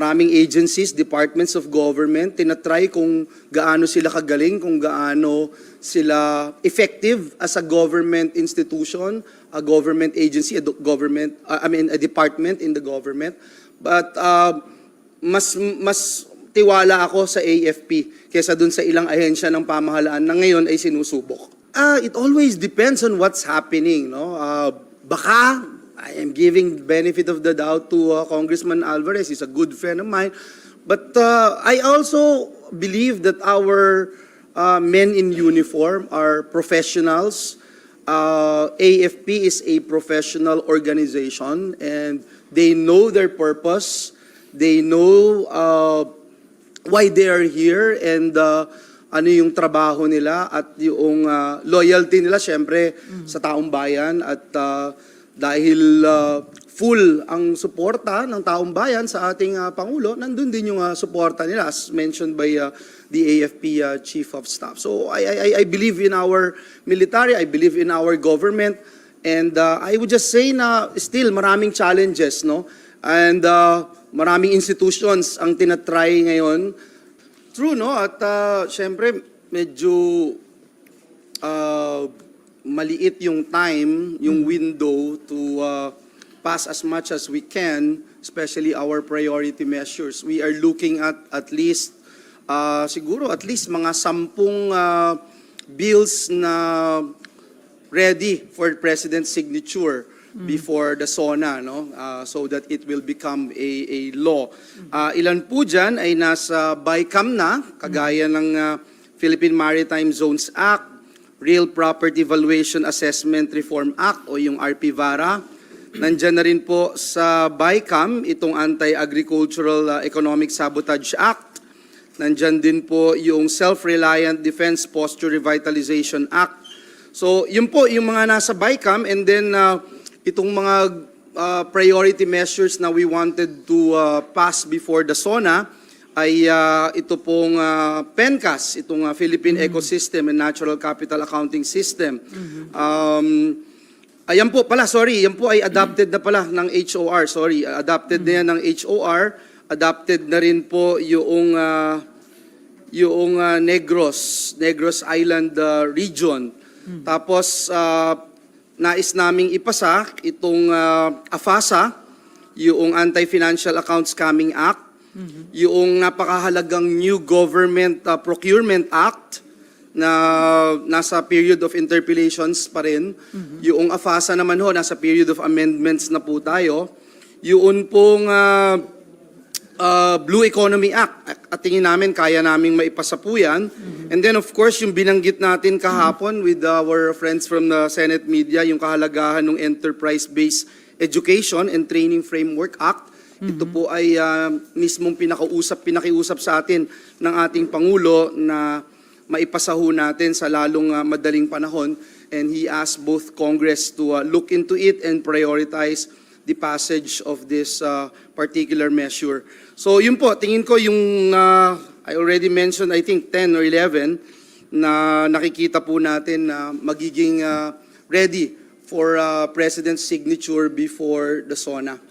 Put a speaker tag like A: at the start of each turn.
A: maraming agencies, departments of government, tinatry kung gaano sila kagaling, kung gaano sila effective as a government institution, a government agency, a government, uh, I mean, a department in the government. But uh, mas mas tiwala ako sa AFP kesa dun sa ilang ahensya ng pamahalaan na ngayon ay sinusubok. Ah, it always depends on what's happening, no? Ah, baka I am giving benefit of the doubt to uh, Congressman Alvarez. He's a good friend of mine. But uh, I also believe that our uh, men in uniform are professionals. Uh, AFP is a professional organization and they know their purpose. They know uh, why they are here and uh, ano yung trabaho nila at yung uh, loyalty nila syempre sa taong bayan at uh, dahil uh, full ang suporta ng taong bayan sa ating uh, Pangulo, nandun din yung uh, suporta nila as mentioned by uh, the AFP uh, Chief of Staff. So I, I, I believe in our military, I believe in our government, and uh, I would just say na still maraming challenges, no? And uh, maraming institutions ang tinatry ngayon. True, no? At uh, syempre, medyo uh, maliit yung time, yung window to uh, pass as much as we can, especially our priority measures. We are looking at at least, uh, siguro at least mga sampung uh, bills na ready for President's signature before the SONA, no? Uh, so that it will become a, a law. Uh, ilan po dyan ay nasa BICAM na, kagaya ng uh, Philippine Maritime Zones Act, Real Property Valuation Assessment Reform Act o yung RPVARA. Nandyan na rin po sa BICAM itong Anti-Agricultural uh, Economic Sabotage Act. Nandyan din po yung Self-Reliant Defense Posture Revitalization Act. So, yun po yung mga nasa BICAM and then uh, itong mga uh, priority measures na we wanted to uh, pass before the SONA ay uh, ito pong uh, PENCAS, itong uh, Philippine Ecosystem and Natural Capital Accounting System. Um, ayan po pala, sorry, yan po ay adopted na pala ng HOR, sorry, adopted na yan ng HOR, adopted na rin po yung uh, yung uh, Negros, Negros Island uh, region. Tapos uh, nais naming ipasa itong uh, AFASA, yung Anti-Financial Accounts Coming Act, yung napakahalagang New Government uh, Procurement Act na nasa period of interpellations pa rin. Yung AFASA naman ho, nasa period of amendments na po tayo. Yung pong uh, uh, Blue Economy Act. At tingin namin, kaya naming maipasa po yan. And then of course, yung binanggit natin kahapon with our friends from the Senate Media, yung kahalagahan ng Enterprise-Based Education and Training Framework Act. Ito po ay uh, mismong pinakausap, pinakiusap sa atin ng ating Pangulo na maipasa ho natin sa lalong uh, madaling panahon. And he asked both Congress to uh, look into it and prioritize the passage of this uh, particular measure. So yun po, tingin ko yung uh, I already mentioned I think 10 or 11 na nakikita po natin na magiging uh, ready for uh, President's signature before the SONA.